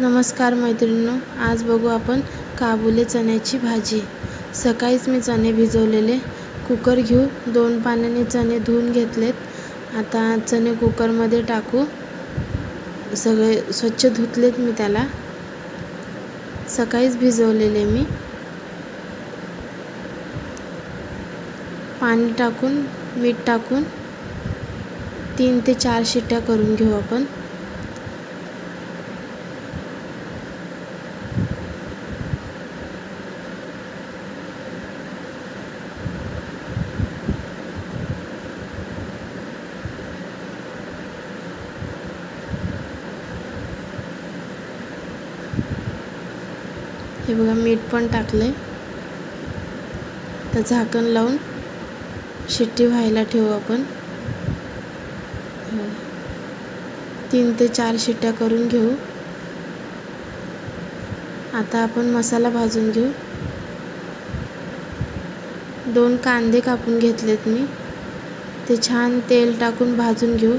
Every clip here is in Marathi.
नमस्कार मैत्रिणींनो आज बघू आपण काबुली चण्याची भाजी. सकाळीच मी चणे भिजवलेले. कुकर घेऊ दोन पाण्याने चणे धुवून घेतलेत. आता चणे कुकरमध्ये टाकू. सगळे स्वच्छ धुतलेत मी त्याला. सकाळीच भिजवलेले मी. पाणी टाकून मीठ टाकून तीन ते चार शिट्ट्या करून घेऊ आपण. हे बघा मीठ पण टाकले तर झाकण लावून शिट्टी व्हायला ठेवू आपण. तीन ते चार शिट्ट्या करून घेऊ. आता आपण मसाला भाजून घेऊ. दोन कांदे कापून घेतलेत मी. ते छान तेल टाकून भाजून घेऊ.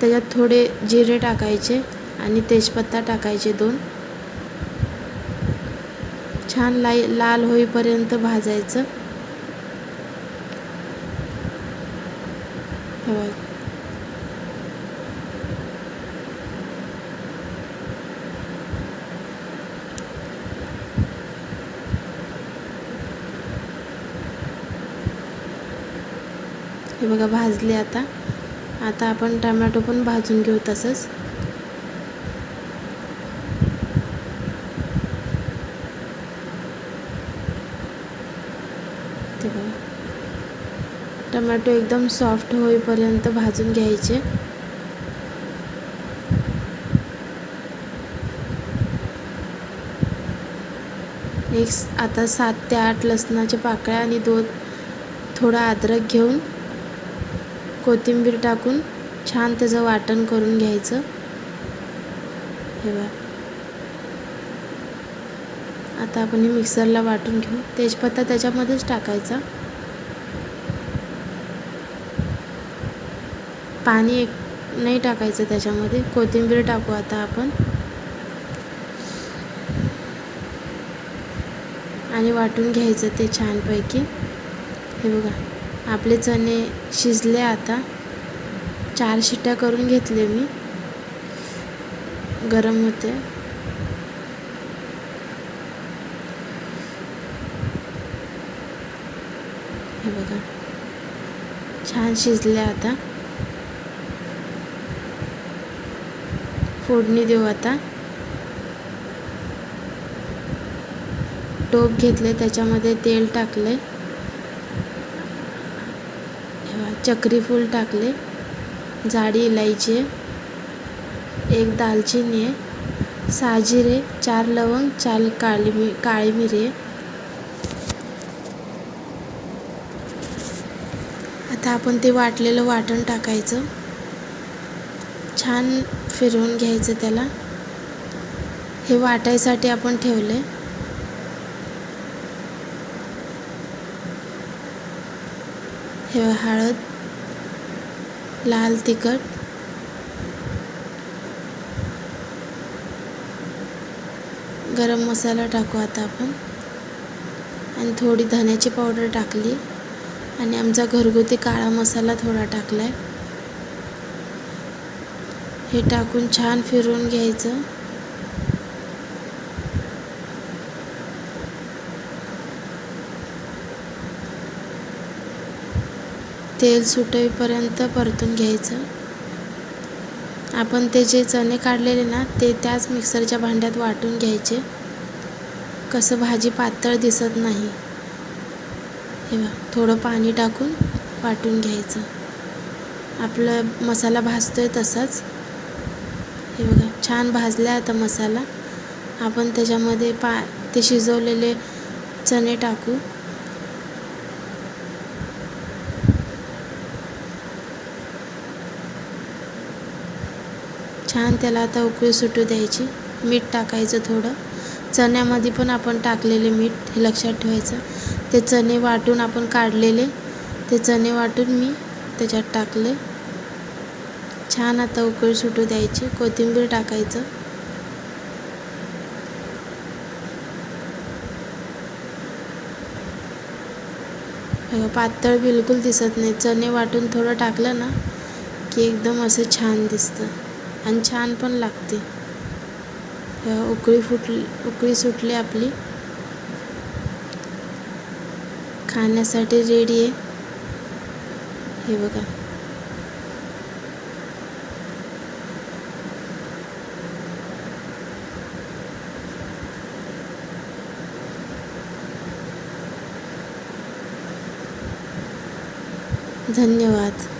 त्याच्यात थोडे जिरे टाकायचे आणि तेजपत्ता टाकायचे दोन. छान लाई लाल होईपर्यंत भाजायचं. हे बघा. भाजले आता. आता आपण टमॅटो पण भाजून घेऊ तसंच. ते बघा टमॅटो एकदम सॉफ्ट होईपर्यंत भाजून घ्यायचे. एक आता सात ते आठ लसणाच्या पाकळ्या आणि दोन थोडा अद्रक घेऊन कोथिंबीर टाकून छान त्याचं वाटण करून घ्यायचं. हे बघा. आता आपण हे मिक्सरला वाटून घेऊ. तेजपत्ता त्याच्यामध्येच टाकायचा. पाणी एक नाही टाकायचं त्याच्यामध्ये. कोथिंबीर टाकू आता आपण. आणि वाटून घ्यायचं ते छानपैकी. हे बघा आपले चणे शिजले आता. चार शिट्ट्या करून घेतले मी. गरम होते. हे बघा. छान शिजले आता. फोडणी देऊ आता. टोप घेतले त्याच्यामध्ये तेल टाकले चक्री फूल टाकले जाडी इलायची एक दालचिनी आहे. साजिरे चार लवंग चार काळी मी काळी मिरी आता आपण ते वाटलेलं वाटण टाकायचं. छान फिरवून घ्यायचं त्याला. हे वाटायसाठी आपण ठेवले हे हळद लाल तिखट. गरम मसाला टाकू आता आपण. आणि थोडी धण्याची पावडर टाकली. आणि आमचा घरगुती काळा मसाला थोडा टाकला आहे हे टाकून छान फिरवून घ्यायचं. तेल सुटेपर्यंत परतून घ्यायचं. आपण ते जे चणे काढलेले ना ते त्याच मिक्सरच्या भांड्यात वाटून घ्यायचे. कसं भाजी पातळ दिसत नाही. हे बघा थोडं पाणी टाकून वाटून घ्यायचं. आपलं मसाला भाजतो आहे तसाच. हे बघा छान भाजला आता मसाला. आपण त्याच्यामध्ये पा ते शिजवलेले चणे टाकू. छान त्याला आता उकळी सुटू द्यायची. मीठ टाकायचं थोडं. चण्यामध्ये पण आपण टाकलेले मीठ हे लक्षात ठेवायचं. ते चणे वाटून आपण काढलेले ते चणे वाटून मी त्याच्यात टाकले. छान आता उकळी सुटू द्यायची कोथिंबीर टाकायचं. पातळ बिलकुल दिसत नाही. चणे वाटून थोडं टाकलं ना की एकदम असं छान दिसतं. आणि छान पण लागते. उकळी फुटली उकळी सुटली आपली. खाण्यासाठी रेडी आहे. हे बघा. धन्यवाद.